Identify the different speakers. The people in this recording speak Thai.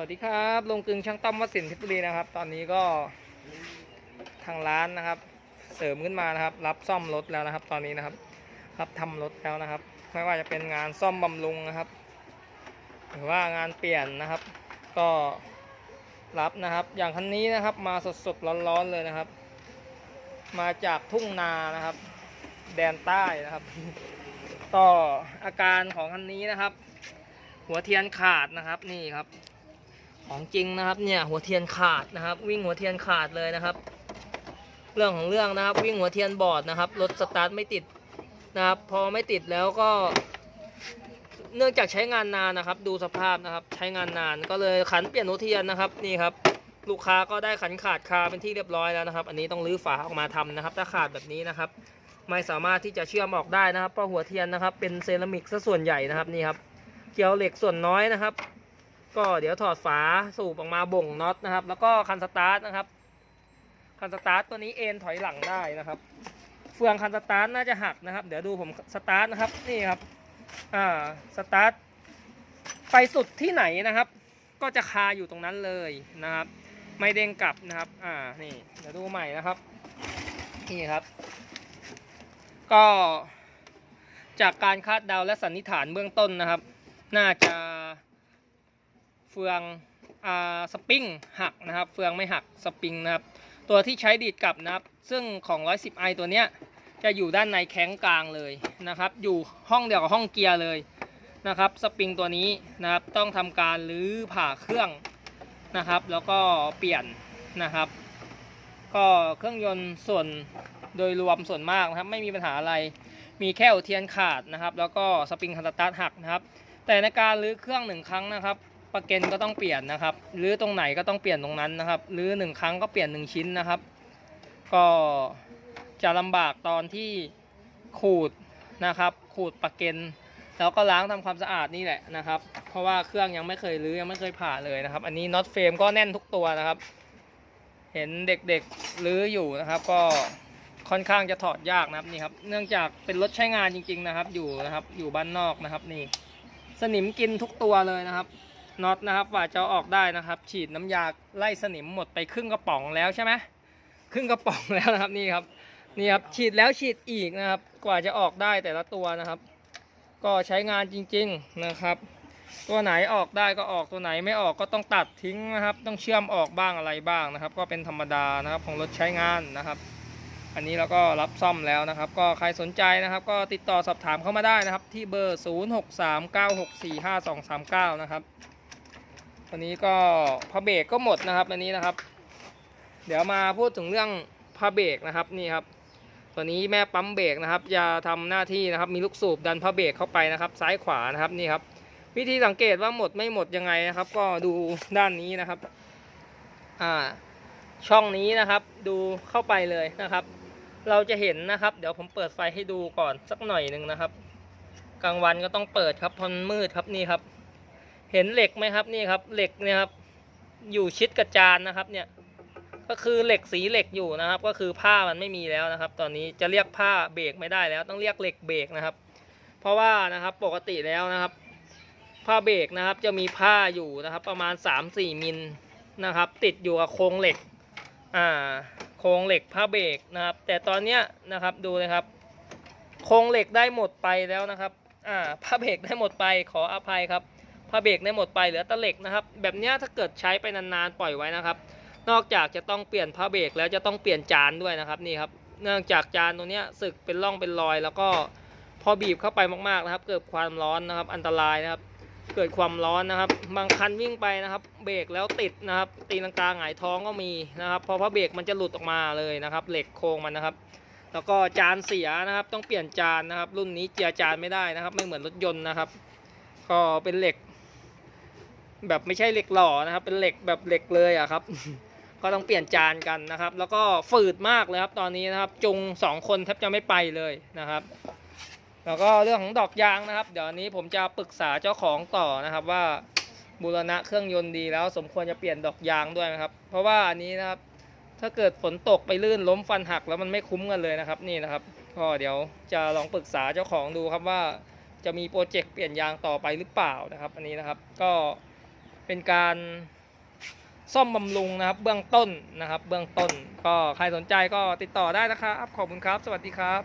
Speaker 1: วัสดีครับลงกึงช่างต้อมวัดสินเพชรบุรีนะครับ ตอนนี้ก็ทางร้านนะครับ เสริมขึ้นมานะครับ รับซ่อมรถแล้วนะครับ ตอนนี้นะครับ รับทำรถแล้วนะครับ ไม่ว่าจะเป็นงานซ่อมบำรุงนะครับ หรือว่างานเปลี่ยนนะครับ ก็รับนะครับ อย่างคันนี้นะครับ มาสดๆร้อนๆเลยนะครับ มาจากทุ่งนานะครับ แดนใต้นะครับก็อาการของคันนี้นะครับหัวเทียนขาดนะครับนี่ครับ ของจริงนะครับเนี่ยหัวเทียนขาดนะครับ วิ่งหัวเทียนขาดเลยนะครับ เรื่องของเรื่องนะครับ วิ่งหัวเทียนบอดนะครับรถสตาร์ทไม่ติดนะครับ พอไม่ติดแล้วก็ เนื่องจากใช้งานนานนะครับ ดูสภาพนะครับ ใช้งานนานก็เลยขันเปลี่ยนหัวเทียนนะครับนี่ครับ ลูกค้าก็ได้ขันขาดคาเป็นที่เรียบร้อยแล้วนะครับ อันนี้ต้องรื้อฝาออกมาทำนะครับ ถ้าขาดแบบนี้นะครับ ไม่สามารถที่จะเชื่อมออกได้นะครับเพราะหัวเทียนนะครับ เป็นเซรามิกซะส่วนใหญ่นะครับนี่ครับเกลียวเหล็กส่วนน้อยนะครับ ก็เดี๋ยวถอดฝาสูบออกมาบ่งน็อตนะครับ แล้วก็คันสตาร์ทนะครับ คันสตาร์ทตัวนี้เอ็นถอยหลังได้นะครับ เฟืองคันสตาร์ทน่าจะหักนะครับ เดี๋ยวดูผมสตาร์ทนะครับนี่ครับอ่าสตาร์ทไปสุดที่ไหนนะครับ ก็จะคาอยู่ตรงนั้นเลยนะครับ ไม่เด้งกลับนะครับ อ่านี่เดี๋ยวดูใหม่นะครับนี่ครับ ก็จากการคาดเดาและสันนิษฐานเบื้องต้นนะครับ น่าจะ ฟืองอ่าสปริงหักนะครับ เฟืองไม่หักสปริงนะครับ ตัวที่ใช้ดีดกลับนะครับ ซึ่งของ 110i ตัวเนี้ยจะอยู่ด้านในแข้งกลางเลยนะครับ อยู่ห้องเดียวกับห้องเกียร์เลยนะครับสปริงตัวนี้นะครับต้องทำการรื้อผ่าเครื่องนะครับ แล้วก็เปลี่ยนนะครับ ก็เครื่องยนต์ส่วนโดยรวมส่วนมากนะครับ ไม่มีปัญหาอะไร มีแค่หัวเทียนขาดนะครับ แล้วก็สปริงคันสตาร์ทหักนะครับ แต่ในการรื้อเครื่องหนึ่งครั้งนะครับ ประเกนก็ต้องเปลี่ยนนะครับหรือตรงไหนก็ต้องเปลี่ยนตรงนั้นนะครับหรือหนึ่งครั้งก็เปลี่ยนหนึ่งชิ้นนะครับ ก็จะลำบากตอนที่ขูดนะครับ ขูดประเกนแล้วก็ล้างทำความสะอาดนี่แหละนะครับ เพราะว่าเครื่องยังไม่เคยรื้อยังไม่เคยผ่าเลยนะครับ อันนี้น็อตเฟรมก็แน่นทุกตัวนะครับ เห็นเด็กๆรื้ออยู่นะครับ ก็ค่อนข้างจะถอดยากนะครับนี่ครับ เนื่องจากเป็นรถใช้งานจริง ๆนะครับ อยู่นะครับ อยู่บ้านนอกนะครับ นี่ สนิมกินทุกตัวเลยนะครับ น็อตนะครับฝ่าจะออกได้นะครับ ฉีดน้ำยาไล่สนิมหมดไปครึ่งกระป๋องแล้วใช่ไหมครึ่งกระป๋องแล้วนะครับนี่ครับนี่ครับฉีดแล้วฉีดอีกนะครับ กว่าจะออกได้แต่ละตัวนะครับ ก็ใช้งานจริงๆนะครับ ตัวไหนออกได้ก็ออกตัวไหนไม่ออกก็ต้องตัดทิ้งนะครับ ต้องเชื่อมออกบ้างอะไรบ้างนะครับ ก็เป็นธรรมดานะครับของรถใช้งานนะครับ อันนี้เราก็รับซ่อมแล้วนะครับ ก็ใครสนใจนะครับ ก็ติดต่อสอบถามเข้ามาได้นะครับ ที่เบอร์ 0639645239 นะครับ วันนี้ก็พระเบรกก็หมดนะครับอันนี้นะครับ เดี๋ยวมาพูดถึงเรื่องพระเบรกนะครับนี่ครับ ตัวนี้แม่ปั๊มเบรกนะครับจะทำหน้าที่นะครับมีลูกสูบดันพระเบรกเข้าไปนะครับ ซ้ายขวานะครับนี่ครับ วิธีสังเกตว่าหมดไม่หมดยังไงนะครับ ก็ดูด้านนี้นะครับอ่าช่องนี้นะครับ ดูเข้าไปเลยนะครับ เราจะเห็นนะครับ เดี๋ยวผมเปิดไฟให้ดูก่อนสักหน่อยหนึ่งนะครับ กลางวันก็ต้องเปิดครับพราะมันมืดครับนี่ครับ เห็นเหล็กไหมครับนี่ครับเหล็กเนี่ยครับอยู่ชิดกับจานนะครับเนี่ยก็คือเหล็กสีเหล็กอยู่นะครับ ก็คือผ้ามันไม่มีแล้วนะครับ ตอนนี้จะเรียกผ้าเบรกไม่ได้แล้ว ต้องเรียกเหล็กเบรกนะครับ เพราะว่านะครับปกติแล้วนะครับ ผ้าเบรกนะครับจะมีผ้าอยู่นะครับ ประมาณ 3-4มิลนะครับ ติดอยู่กับโครงเหล็กอ่าโครงเหล็กผ้าเบรกนะครับ แต่ตอนเนี้ยนะครับดูเลยครับ โครงเหล็กได้หมดไปแล้วนะครับอ่าผ้าเบรกได้หมดไปขออภัยครับ ผ้าเบรกได้หมดไปเหลือตะเหล็กนะครับ แบบนี้ถ้าเกิดใช้ไปนานๆปล่อยไว้นะครับ นอกจากจะต้องเปลี่ยนผ้าเบรกแล้วจะต้องเปลี่ยนจานด้วยนะครับนี่ครับ เนื่องจากจานตรงนี้สึกเป็นร่องเป็นรอย แล้วก็พอบีบเข้าไปมากๆนะครับ เกิดความร้อนนะครับ อันตรายนะครับ เกิดความร้อนนะครับ บางคันวิ่งไปนะครับ เบรกแล้วติดนะครับ ตีลังกาหงายท้องก็มีนะครับพอพระเบรกมันจะหลุดออกมาเลยนะครับ เหล็กโครงมันนะครับ แล้วก็จานเสียนะครับ ต้องเปลี่ยนจานนะครับ รุ่นนี้เจียจานไม่ได้นะครับ ไม่เหมือนรถยนต์นะครับ ก็เป็นเหล็ก แบบไม่ใช่เหล็กหล่อนะครับ เป็นเหล็กแบบเหล็กเลยอะครับ ก็ต้องเปลี่ยนจานกันนะครับ แล้วก็ฝืดมากเลยครับตอนนี้นะครับ จุงสองคนแทบจะไม่ไปเลยนะครับ แล้วก็เรื่องของดอกยางนะครับ เดี๋ยวนนี้ผมจะปรึกษาเจ้าของต่อนะครับว่าบูรณะเครื่องยนต์ดีแล้วสมควรจะเปลี่ยนดอกยางด้วยนะครับ เพราะว่าอันนี้นะครับ ถ้าเกิดฝนตกไปลื่นล้มฟันหักแล้วมันไม่คุ้มกันเลยนะครับนี่นะครับก็เดี๋ยวจะลองปรึกษาเจ้าของดูครับว่าจะมีโปรเจกต์เปลี่ยนยางต่อไปหรือเปล่านะครับ อันนี้นะครับก็ เป็นการซ่อมบำรุงนะครับ เบื้องต้นนะครับ เบื้องต้นก็ใครสนใจก็ติดต่อได้นะครับ ขอบคุณครับ สวัสดีครับ